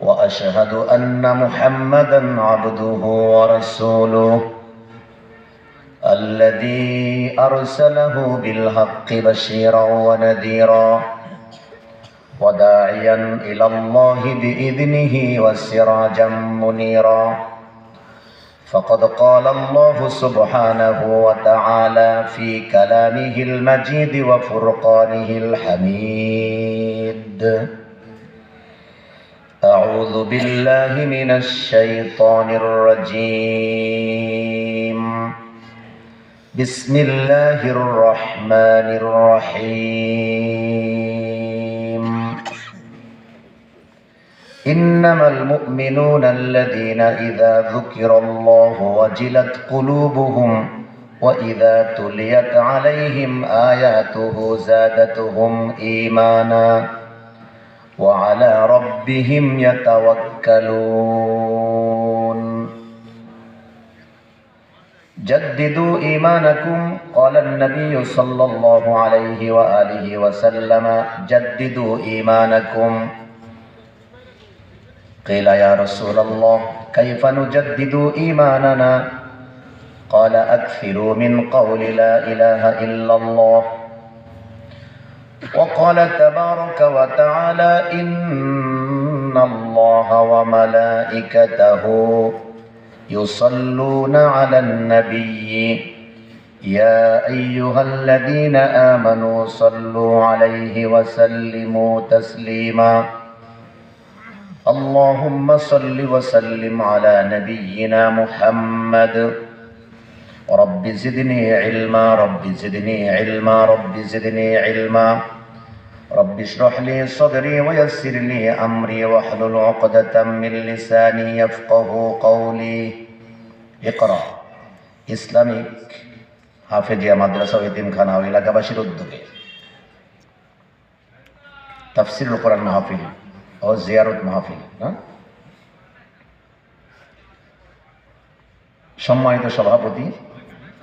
وأشهد أن محمدا عبده ورسوله الذي أرسله بالحق بشيرا ونذيرا وداعيا إلى الله بإذنه وسراجا منيرا. فقد قال الله سبحانه وتعالى في كلامه المجيد وفرقانه الحميد. أعوذ بالله من الشيطان الرجيم. بسم الله الرحمن الرحيم. إنما المؤمنون الذين إذا ذكر الله وجلت قلوبهم وإذا تليت عليهم آياته زادتهم إيمانا. وعلى ربهم يتوكلون. جددوا إيمانكم قال النبي صلى الله عليه وآله وسلم جددوا إيمانكم. قيل يا رسول الله كيف نجدد إيماننا؟ قال أكثروا من قول لا إله إلا الله. وقال تبارك وتعالى إن الله وملائكته يصلون على النبي. يا أيها الذين آمنوا صلوا عليه وسلموا تسليما. اللهم صل وسلم على نبينا محمد. رب زدني علما رب زدني علما رب زدني علما. رب اشرح لي صدري ويسر لي امري واحلل عقدة من لساني يفقه قولي اقرا Islamic Hafezia মাদ্রাসা ও এতিমখানা ও এলাকাবাসীর উদ্যোগে তাফসিরুল কোরআন মাহফিল ও জিয়ারত মাহফিল না সম্মানিত সভাপতি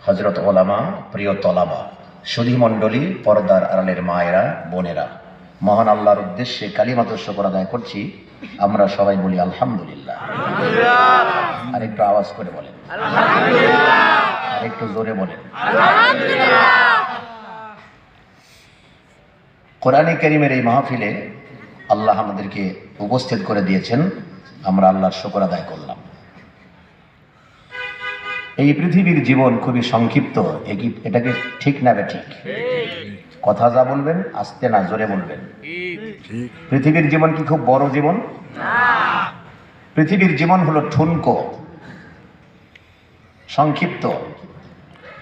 হজরত ওলামা প্রিয় তলাবা সুধী মণ্ডলী পর্দার আড়ালের মায়েরা বোনেরা। মহান আল্লাহর উদ্দেশ্যে কালিমাত শকর আদায় করছি। আমরা সবাই বলি আলহামদুলিল্লাহ। আর একটু আওয়াজ করে বলেন। আর একটু জোরে বলেন। কোরআনে করিমের এই মাহফিলে আল্লাহ আমাদেরকে উপস্থিত করে দিয়েছেন। আমরা আল্লাহর শকর আদায় করলাম। এই পৃথিবীর জীবন খুবই সংক্ষিপ্ত এটাকে ঠিক না ঠিক? কথা যা বলবেন, আস্তে না জোরে বলবেন। পৃথিবীর জীবন কি খুব বড় জীবন? পৃথিবীর জীবন হলো ঠুনকো, সংক্ষিপ্ত।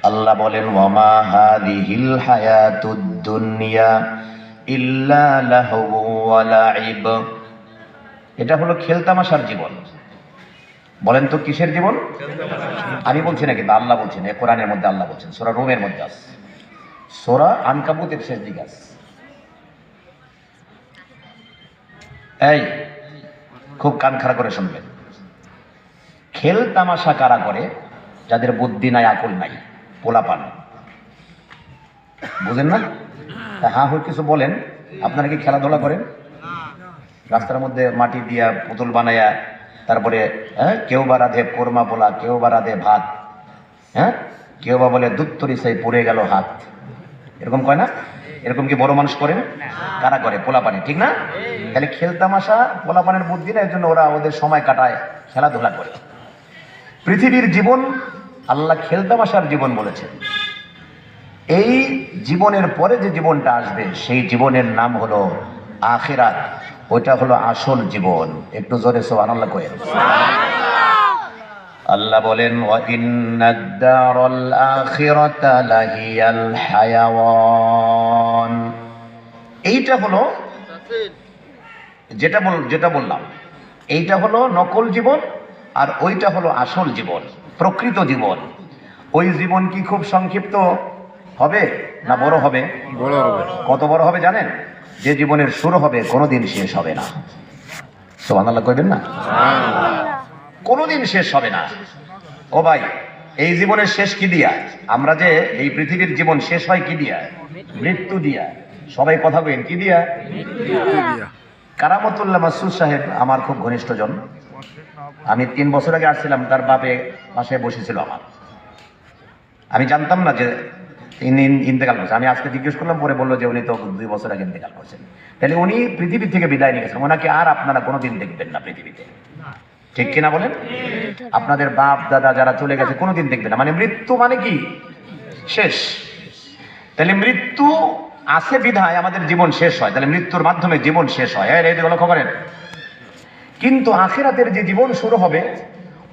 আল্লাহ বলেন, ওয়ামা হাদিহিল হায়াতুদ দুনিয়া ইল্লা লাহু ওয়া লাইব এটা হলো খেলতামাশার জীবন। বলেন তো কিসের জীবন? আমি বলছি না কিন্তু আল্লাহ বলছেন। এ কোরআনের মধ্যে আল্লাহ বলছেন। সোরা রোমের মধ্যে আছে। সোরা আনকাবুতের শেষ দিকে আছে। এই, খুব কান খাড়া করে শুনবেন। খেল তামাশা কারা করে? যাদের বুদ্ধি নাই, আকল নাই, পোলাপান। বুঝেন না? হ্যাঁ হয়ে কিছু বলেন। আপনারা কি খেলাধুলা করেন? রাস্তার মধ্যে মাটি দিয়া পুতুল বানায়া তারপরে হ্যাঁ কেউ বা রাধে কোরমা পোলা কেউ বা রাধে ভাত হ্যাঁ কেউ বা বলে দুত্তরি সেই পুড়ে গেল হাত। এরকম কয় না? এরকম কি বড় মানুষ করে কারা করে? পোলাপানি ঠিক না? তাহলে খেলতামাশা পোলাপানের বুদ্ধি না এর জন্য ওরা ওদের সময় কাটায় খেলাধুলা করে। পৃথিবীর জীবন আল্লাহ খেলতামাশার জীবন বলেছেন। এই জীবনের পরে যে জীবনটা আসবে সেই জীবনের নাম হলো আখিরাত। ওইটা হলো আসল জীবন। একটু জোরে সো আনাল্লাহ কয়েন আল্লাহ বলেন এইটা হলো যেটা বল যেটা বললাম এইটা হলো নকল জীবন আর ওইটা হলো আসল জীবন প্রকৃত জীবন। ওই জীবন কি খুব সংক্ষিপ্ত হবে? না বড় হবে? বড় হবে। কত বড় হবে জানেন? যে জীবনের শুরু হবে কোনোদিন শেষ হবে না। সোহান আল্লাহ কইবেন না? কোনোদিন শেষ হবে না। ও ভাই এই জীবনের শেষ কি দিয়া? আমরা যে এই পৃথিবীর জীবন শেষ হয় কি দিয়া? মৃত্যু দিয়া। সবাই কথা বলেন কি দিয়া? কারামতুল্লাহ মাসুদ সাহেব আমার খুব ঘনিষ্ঠজন। আমি তিন বছর আগে আসছিলাম তার বাপে পাশে বসেছিল আমার। আমি জানতাম না যে ইন্তেকাল করছেন আমি আজকে জিজ্ঞেস করলাম, পরে বলল যে উনি তো দুই বছর আগে ইন্তেকাল করছেন। তাহলে উনি পৃথিবী থেকে বিদায় নিয়ে গেছেন। ওনাকে আর আপনারা কোনোদিন দেখবেন না পৃথিবীতে। ঠিক কিনা বলেন? আপনাদের বাপ, দাদা যারা চলে গেছে, কোনোদিন দেখবেন না। মানে মৃত্যু মানে কি? শেষ। তাহলে মৃত্যু আছে বিধায় আমাদের জীবন শেষ হয়। তাহলে মৃত্যুর মাধ্যমে জীবন শেষ হয়। এই এইদিকে লক্ষ্য করেন। কিন্তু আখেরাতের যে জীবন শুরু হবে,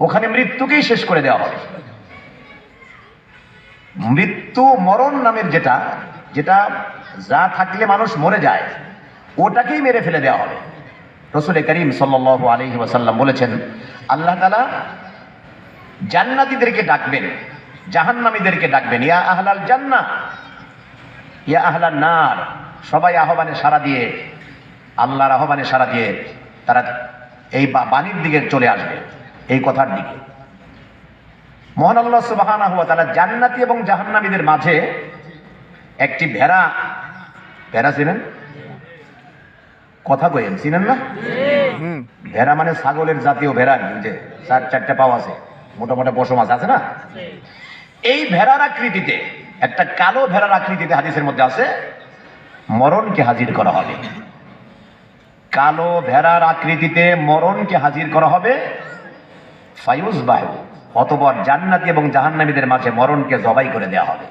ওখানে মৃত্যুকেই শেষ করে দেওয়া হবে। মৃত্যু মরণ নামের যেটা যেটা যা থাকলে মানুষ মরে যায়, ওটাকেই মেরে ফেলে দেওয়া হবে। রসুল করিম সাল্লাহ আলহি ওয়াসাল্লাম বলেছেন, আল্লাহ তালা জান্নাতীদেরকে ডাকবেন, জাহান্নামীদেরকে ডাকবেন। ইয়া আহলাল জান্না ইয়া আহলাল নার, সবাই আহ্বানে সারা দিয়ে, আল্লাহর আহ্বানে সারা দিয়ে তারা এই বাণীর দিকে চলে আসবে, এই কথার দিকে। মহান আল্লাহ সুবাহানা হুয়া তারা জান্নাতি এবং জাহান্নামীদের মাঝে একটি ভেড়া ভেড়া চিনেন? কথা কইেন চিনেন না? ভেড়া মানে ছাগলের জাতীয় ভেড়া যে চার চারটে পাও আছে মোটা মোটা পশু মাছ আছে না? এই ভেড়ার আকৃতিতে একটা কালো ভেড়ার আকৃতিতে হাদিসের মধ্যে আছে মরণকে হাজির করা হবে। কালো ভেড়ার আকৃতিতে মরণকে হাজির করা হবে ফায়ুজ বায়ু অতপর জান্নাতি এবং জাহান্নামীদের মাঝে মরণকে জবাই করে দেওয়া হবে।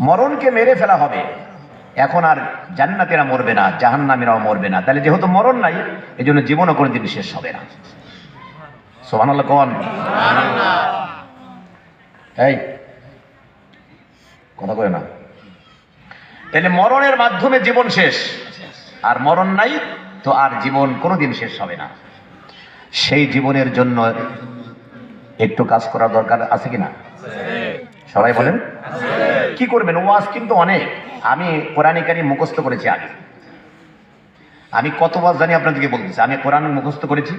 মরণকে মেরে ফেলা হবে। এখন আর জান্নাতেরা মরবে না জাহান্নামীরাও মরবে না। তাহলে যেহেতু মরণ নাই এই জন্য জীবনও কোনোদিন শেষ হবে না। সোহান আল্লাহ কন এই কথা কয় না। তাহলে মরণের মাধ্যমে জীবন শেষ। আর মরণ নাই তো আর জীবন কোনোদিন শেষ হবে না। সেই জীবনের জন্য একটু কাজ করার দরকার আছে কিনা? সবাই বলেন। কি করবেন? ওয়াজ কিন্তু অনেক। আমি কোরআনিকারি মুখস্থ করেছি আগে। আমি কত ওয়াজ জানি আপনাদেরকে বলতেছি। আমি কোরআন মুখস্থ করেছি।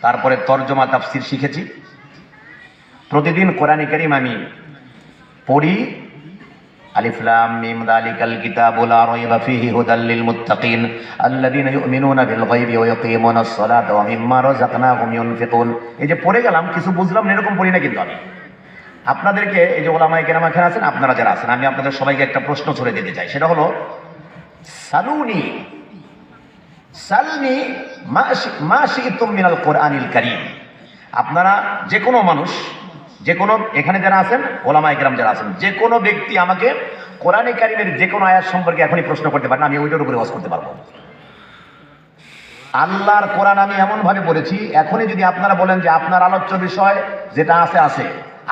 তারপরে তর্জমা, তাফসির শিখেছি। প্রতিদিন কোরআনিকারিম আমি পড়ি কিতাবু লা রাইবা ফীহি হুদাল লিল মুত্তাকিন আল্লাযীনা ইউমিনুনা বিল গায়বি ওয়া ইয়াকিমুনাস সালাতা ওয়া মিম্মা রাযাকনাহুম ইউনফিকুন। এই যে পড়ে গেলাম, কিছু বুঝলাম এরকম পড়ি না কিন্তু আমি। আপনাদেরকে এই যে ওলামায়ে কেরাম এখানে আছেন, আপনারা যারা আছেন, আমি আপনাদের সবাইকে একটা প্রশ্ন ছড়ে দিতে চাই। সেটা হলো, সালুনি, সালনি মা শিতুম মিনাল কোরআনিল কারীম। আপনারা যে কোনো মানুষ যে কোনো এখানে যারা আছেন ওলামা একরাম যারা আছেন যে কোনো ব্যক্তি আমাকে কোরআনে কারিমের যে কোনো আয়াত সম্পর্কে এখনই প্রশ্ন করতে পারেন আমি ওইটার উপরে ওয়াজ করতে পারব। আল্লাহর কোরআন আমি এমন ভাবে পড়েছি এখনই যদি আপনারা বলেন যে আপনার আলোচ্য বিষয় যেটা আছে আছে।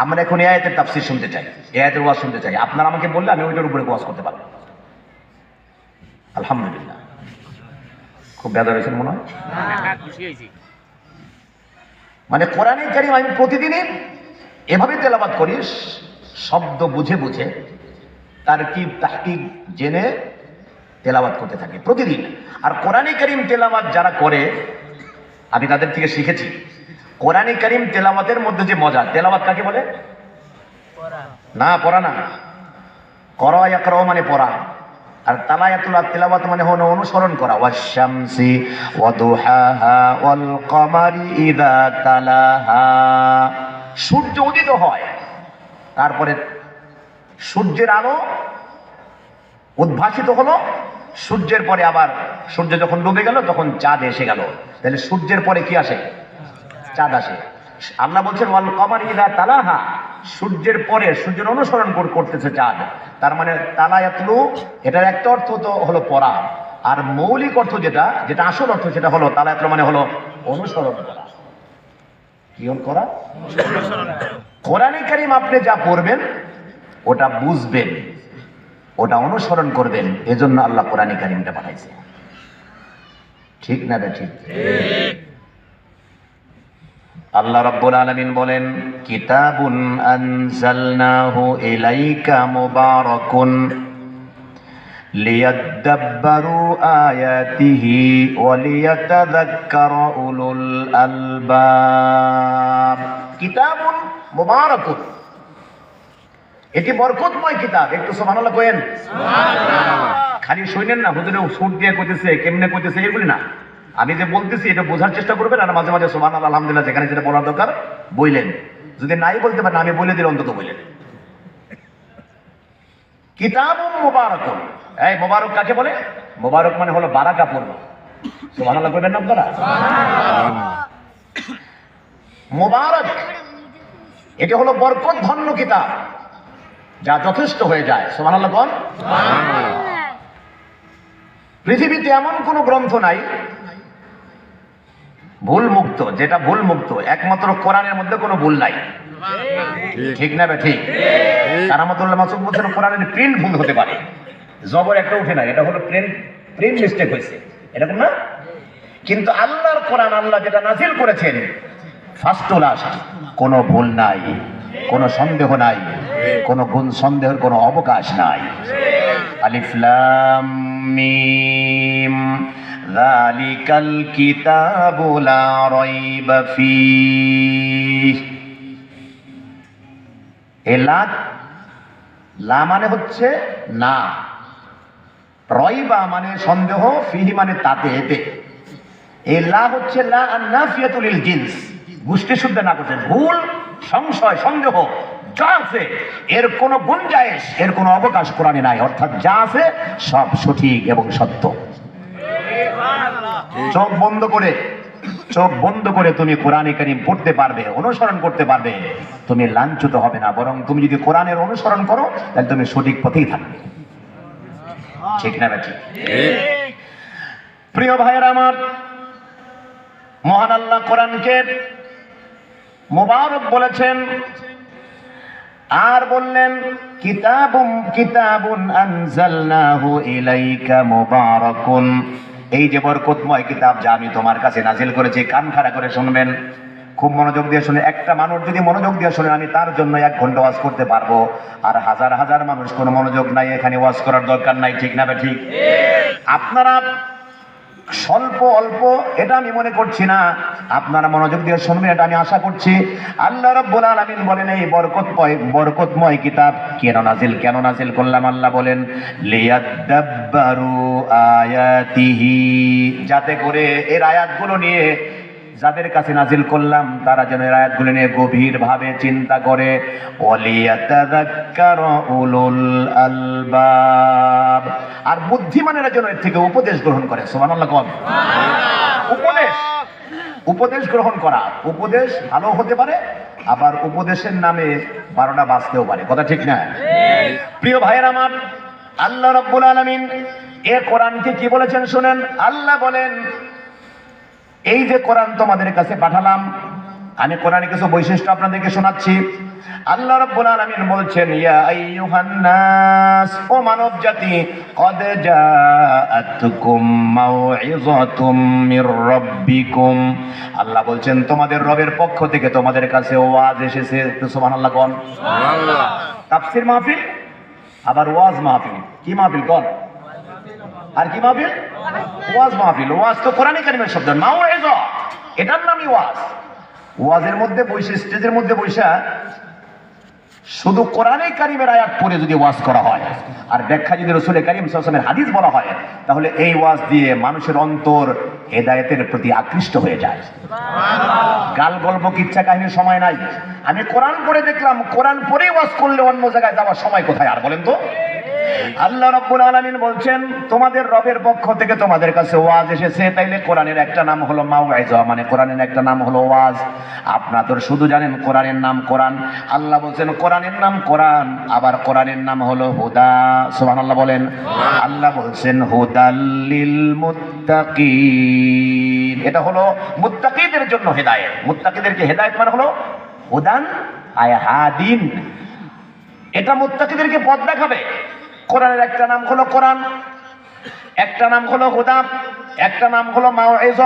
আমরা এখন এই আয়াতের তাফসির শুনতে চাই এই আয়াতের ওয়াজ শুনতে চাই। আপনারা আমাকে বললে আমি ওইটার উপরে ওয়াজ করতে পারব। আলহামদুলিল্লাহ। খুব বেদা হয়েছেন মনে হয়? মানে কোরআনে কারিম আমি প্রতিদিনই এভাবে তেলাবাদ করি শব্দ বুঝে বুঝে তার কি তাহকিক জেনে তেলাবাদ করতে থাকে প্রতিদিন। আর কোরআনে কারিম তেলাবাদ যারা করে আমি তাদের থেকে শিখেছি কোরআনে কারিম তেলাওয়াতের মধ্যে যে মজা তেলাওয়াত কাকে বলে? না পড়া না। করা একরাও মানে পড়া। আর তালায়াতুল তিলাওয়াত মানে হলো অনুসরণ করা। ওয়াশ-শামসি ওয়া দুহাহা ওয়াল কমারি ইযা তালাহা। সূর্য উদিত হয়। তারপরে সূর্যের আলো উদ্ভাসিত হলো। সূর্যের পরে আবার সূর্য যখন ডুবে গেল, তখন চাঁদ এসে গেল। তাহলে সূর্যের পরে কি আসে? চাঁদ আসে। আল্লাহ বলছেন, ওয়াল কমার ইদা তালাহা। সূর্যের পরে সূর্যের অনুসরণ করতেছে চাঁদ। তার মানে তালায়াতলু এটার একটা অর্থ তো হলো পড়া। আর মৌলিক অর্থ যেটা যেটা আসল অর্থ সেটা হলো তালায়াতলু মানে হলো অনুসরণ করা। কি করা? কোরআনে কারিম আপনি যা পড়বেন, ওটা বুঝবেন, ওটা অনুসরণ করবেন, এজন্য আল্লাহ কোরআনে কারিমটা পাঠাইছে ঠিক না এটা ঠিক? আল্লাহ রাব্বুল আলামিন বলেন, কিতাবুন আনজালনাহু ইলাইকা মুবারাকুন। লিয়াদ্দাব্বারু আয়াতিহি ওয়া লিয়াতাযাক্কারা উলুল আলবাব কিতাবুন মুবারাকুন এটি বরকতময় কিতাব। একটু সুবহানাল্লাহ কইেন। খালি শুনেন না হুজুরে সুর দিয়ে কইতেছে কেমনে কইতেছে এগুলি না। আমি যে বলতেছি এটা বোঝার চেষ্টা করবেন আর মাঝে মাঝে সোমান আলহামদুলিল্লাহ যেখানে যেটা বলার দরকার বইলেন। যদি নাই বলতে পারেন আমি বলে দিলে অন্তত বললেন কিতাব মোবারক এই মোবারক কাকে বলে? মোবারক মানে হলো বারাকা পূর্ণ সোমান করবেন না আপনারা? মোবারক এটা হলো বরকত ধন্য কিতাব যা যথেষ্ট হয়ে যায়। সোমান আল্লাহ কোন পৃথিবীতে এমন কোন গ্রন্থ নাই ভুল মুক্ত যেটা ভুল মুক্ত একমাত্র কোরআনের মধ্যে কোনো ভুল নাই। ঠিক না বে ঠিক? কারামতুল্লাহ মাসুদ বলছেন কোরআনের প্রিন্ট ভুল হতে পারে। জবর একটা উঠে না এটা হলো প্রিন্ট প্রিন্ট মিস্টেক হয়েছে। এরকম না? কিন্তু আল্লাহর কোরআন আল্লাহ যেটা নাজিল করেছেন ফার্স্ট লাস্ট কোনো ভুল নাই, কোনো সন্দেহ নাই, কোনো গুণ সন্দেহের কোনো অবকাশ নাই। আলিফ লাম মিম, যালিকাল কিতাবু এ লা মানে হচ্ছে না। রইবা মানে সন্দেহ, ফিহি মানে তাতে এতে এই লা হচ্ছে লা আর নাফিয়াতুল জিন্স। গোষ্ঠী শুদ্ধ না করছে ভুল, সংশয়, সন্দেহ, যা আছে, এর কোনো গুঞ্জায়েশ, এর কোনো অবকাশ কোরআনে নাই। অর্থাৎ যা আছে, সব সঠিক এবং সত্য। চোখ বন্ধ করে, চোখ বন্ধ করে তুমি কোরআনে কারিম পড়তে পারবে, অনুসরণ করতে পারবে। তুমি লাঞ্ছিত হবে না, বরং তুমি যদি কোরআনের অনুসরণ করো, তাহলে তুমি সঠিক পথেই থাকবে। ঠিক না ঠিক। প্রিয় ভাইয়ের আমার মহান আল্লাহ কোরআনকে মোবারক বলেছেন আর বললেন কিতাবুম কিতাবুন আনজালনাহু ইলাইকা মুবারাকুন। এই যে বরকতময় কিতাব যা আমি তোমার কাছে নাজিল করেছি কান খাড়া করে শুনবেন। খুব মনোযোগ দিয়ে শুনে, একটা মানুষ যদি মনোযোগ দিয়ে শুনে, আমি তার জন্য এক ঘণ্টা ওয়াজ করতে পারব। আর হাজার হাজার মানুষ, কোনো মনোযোগ নাই এখানে ওয়াজ করার দরকার নাই, ঠিক না ঠিক? আপনারা স্বল্প অল্প, এটা আমি মনে করছি না। আপনারা মনোযোগ দিয়ে শুনবেন, এটা আমি আশা করছি। আল্লাহ রাব্বুল আলামিন বলেন, এই বরকতময় বরকতময় কিতাব কেন নাজিল কেন নাজিল করলাম? আল্লাহ বলেন, লিয়াদ্দাব্বারু আয়াতিহি। যাতে করে এর আয়াতগুলো নিয়ে যাদের কাছে নাজিল করলাম, তারা যেন এর আয়াতগুলো নিয়ে গভীর ভাবে চিন্তা করে। আর বুদ্ধিমানেরা যেন এর থেকে উপদেশ গ্রহণ করে। কোন উপদেশ। উপদেশ গ্রহণ করা। উপদেশ ভালো হতে পারে, আবার উপদেশের নামে বারোটা বাঁচতেও পারে। কথা ঠিক না? প্রিয় ভাইয়ের আমার, আল্লাহ রব্বুল আলামিন এ কোরআনকে কি বলেছেন শুনেন? আল্লাহ বলেন এই যে কোরআন তোমাদের কাছে পাঠালাম আমি কোরআনের কিছু বৈশিষ্ট্য আপনাদেরকে শোনাচ্ছি। আল্লাহ রাব্বুল আলামিন বলছেন ইয়া আইয়ুহান নাস ও মানব জাতি কদ জাআতকুম মাউইযাতুম মির রাব্বিকুম। আল্লাহ বলছেন তোমাদের রবের পক্ষ থেকে তোমাদের কাছে ওয়াজ এসেছে। সুবহানাল্লাহ কোন। সুবহানাল্লাহ। তাফসীর মাহফিল? আবার ওয়াজ মাহফিল? কি মাহফিল কোন? আর কি মাহফিল? ওয়াজ মাহফিল। ওয়াজ তো কোরআনে কারিমের শব্দ মাওয়াইজা। এটার নামই ওয়াজ। ওয়াজের মধ্যে বৈশে স্টেজের মধ্যে বৈশা শুধু কোরআনে কারিমের আয়াত পড়ে যদি ওয়াজ করা হয় আর ব্যাখ্যা যদি রসুল কারিম সাল্লামের হাদিস বলা হয় তাহলে এই ওয়াজ দিয়ে মানুষের অন্তর হেদায়েতের প্রতি আকৃষ্ট হয়ে যায়। গাল গল্প কিচ্ছা কাহিনীর সময় নাই। আমি কোরআন পড়ে দেখলাম কোরআন পড়ে ওয়াজ করলে অন্য জায়গায় যাওয়ার সময় কোথায়? আর বলেন তো। আল্লাহ রাব্বুল আলমিন বলছেন, তোমাদের রবের পক্ষ থেকে তোমাদের কাছে ওয়াজ এসেছে। তাইলে কোরআনের একটা নাম হলো মাউইজা মানে কোরআনের একটা নাম হলো ওয়াজ। আপনারা তো শুধু জানেন কোরআনের নাম কোরআন। আল্লাহ বলছেন, কোরআনের নাম কোরআন, আবার কোরআনের নাম হলো হুদা। সোহান আল্লাহ বলেন। আল্লাহ বলছেন হুদাল্লিল মুত্তাকিন এটা হলো মুত্তাকিদের জন্য হেদায়েত। মুত্তাকিদেরকে হেদায়েত মানে হলো হুদান আয় হাদিন এটা মুত্তাকিদেরকে পথ দেখাবে। কোরআনের একটা নাম হলো কোরআন একটা নাম হলো হুদা একটা নাম হলো মাওয়াইজ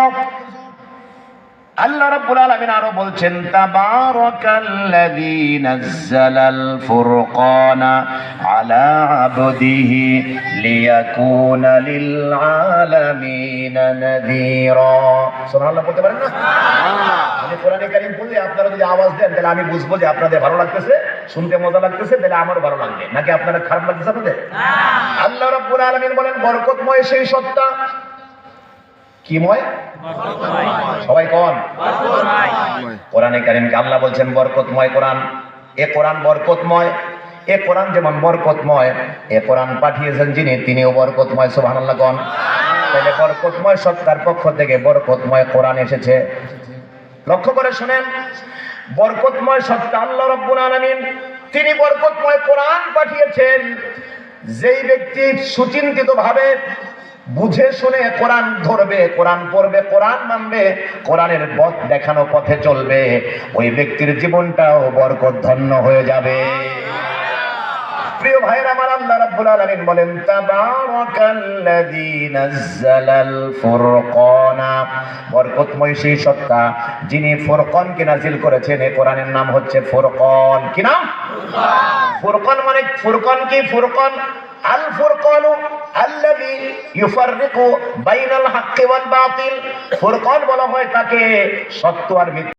আল্লাহ রাব্বুল আলামিন আরও বলছেন তাবারাকাল্লাযী নাযালাল ফুরকানা আলা আবদিহি লিয়াকুনা লিল আলামিন নাযীরা। সুবহানাল্লাহ বলতে পারেন না? মানে কোরআনে কারীম পড়লে আপনারা যদি আওয়াজ দেন তাহলে আমি বুঝব যে আপনাদের ভালো লাগতেছে। শুনতে মজা লাগতেছে তাহলে আমার ভালো লাগবে। নাকি আপনারা খারাপ লাগতেছে আপনাদের? আল্লাহ রাব্বুল আলামিন বলেন বরকতময় সেই সত্তা। কিময় সবাই কোন? কোরআনে কারিমকে আল্লাহ বলছেন বরকতময় কোরআন। এ কোরআন বরকতময় এ কোরআন যেমন বরকতময় এ কোরআন পাঠিয়েছেন যিনি তিনিও বরকতময় সুবহানাল্লাহ কোন? তাহলে বরকতময় সত্তার পক্ষ থেকে বরকতময় কোরআন এসেছে। লক্ষ্য করে শুনেন বরকতময় সত্তা আল্লাহ রব্বুল আলমিন। তিনি বরকতময় কোরআন পাঠিয়েছেন। যেই ব্যক্তি সুচিন্তিত ভাবে বুঝে শুনে কোরআন ধরবে, কোরআন পড়বে, কোরআন মানবে, কোরআনের পথ দেখানো পথে চলবে, ওই ব্যক্তির জীবনটাও বরকত ধন্য হয়ে যাবে। প্রিয় ভাইয়ের আমার আল্লাহ রাব্বুল আলামিন বলেন তাবারাকাল্লাযী নাযালাল ফুরকানা। বরকতময় সেই সত্তা যিনি ফুরকানকে নাজিল করেছেন এই কোরআনের নাম হচ্ছে ফুরকান। কি নাম? ফুরকান। মানে ফুরকান কি? ফুরকান আল ফুরকান আল্লাযী ইউফাররিকু বাইনাল হাক্কি ওয়াল বাতিল। ফুরকান বলা হয় তাকে সত্য আর মিথ্যা